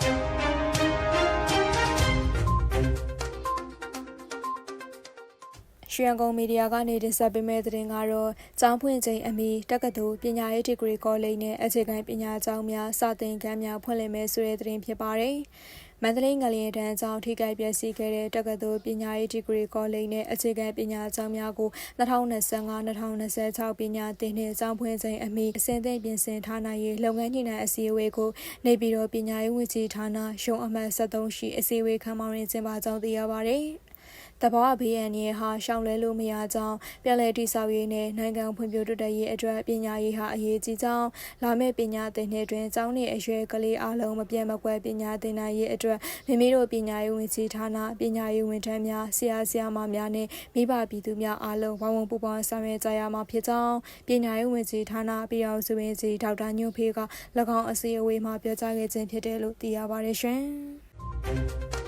Thank you. ရွှေရန်ကုန်မီဒီယာကနေတင်ဆက်ပေးမယ့်သတင်းကတော့ကျောင်းဖွင့်ချိန်အမီတက္ကသိုလ်ပညာရေးဒီဂရီကောလိပ်နဲ့အခြေခံပညာကျောင်းများစတင်ကမ်းများဖွင့်လှစ်မယ်ဆိုတဲ့သတင်းဖြစ်ပါတယ်။မန္တလေးငလျင်တန်းကျောင်းထိခိုက်ပျက်စီးခဲ့တဲ့တက္ကသိုလ်ပညာရေးဒီဂရီကောလိပ်နဲ့အခြေခံပညာကျောင်းများကို2025-2026ပညာသင်နှစ်ကျောင်းဖွင့်ချိန်အမီအစင်းသိပြင်ဆင်ထားနိုင်ရေးလုပ်ငန်းညှိနှိုင်းအစည်းအဝေးကိုနေပြည်တော်ပညာရေးဝန်ကြီးဌာနရုံးအမှတ်73ရှိအစည်းအဝေးခန်းမတွင်ကျင်းပကြောင်းသိရပါတယ်။ တဘာဝဘေးအန္တရာယ်ဟာရှောင်လွဲလို့မရကြောင်းပြည်လဲတိဆောက်ရေးနဲ့နိုင်ငံဖွံ့ဖြိုးတိုးတက်ရေးအတွက်ပညာရေးဟာအရေးကြီးကြောင်းလာမယ့်ပညာသင်နှစ်တွင်ကျောင်းနေအရွယ်ကလေးအလုံးမပြတ်မကွက်ပညာသင်နိုင်ရေးအတွက်မိမိတို့ပညာရေးဝန်ကြီးဌာနပညာရေးဝန်ထမ်းများဆရာဆရာမများနဲ့မိဘပြည်သူများအားလုံးဝိုင်းဝန်းပူးပေါင်းဆောင်ရွက်ကြရမှာဖြစ်ကြောင်းပညာရေးဝန်ကြီးဌာနပြည်အောင်စုဝင်ကြီးဒေါက်တာညွန့်ဖေးက၎င်းအစည်းအဝေးမှာပြောကြားခဲ့ခြင်းဖြစ်တယ်လို့သိရပါတယ်ရှင်။